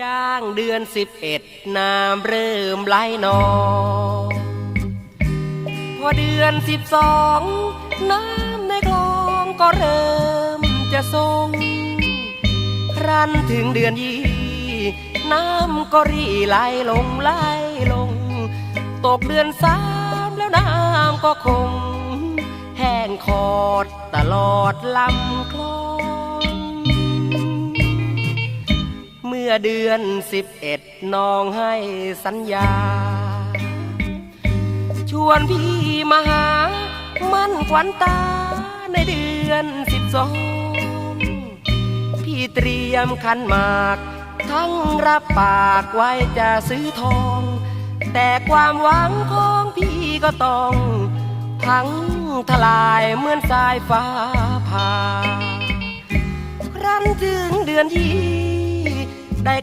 ย่างเดือนสิบเอ็ดน้ำเริ่มไหลนอง พอเดือนสิบสองน้ำในคลองก็เริ่มจะทรงครั้นถึงเดือนยี่น้ำก็รีไหลลงไหลลง ตกเดือนสามแล้วน้ำก็คง แห้งขอดตลอดลำคลอง เมื่อเดือนสิบเอ็ดน้องให้สัญญา ชวนพี่มาหา มั่นขวัญตาในเดือนสิบสองพี่เตรียมขันหมาก ทั้งรับปากไว้จะซื้อทอง แต่ความหวังของพี่ก็ต้องพังทลายเหมือนสายฟ้าผ่าครั้นถึงเดือนยี่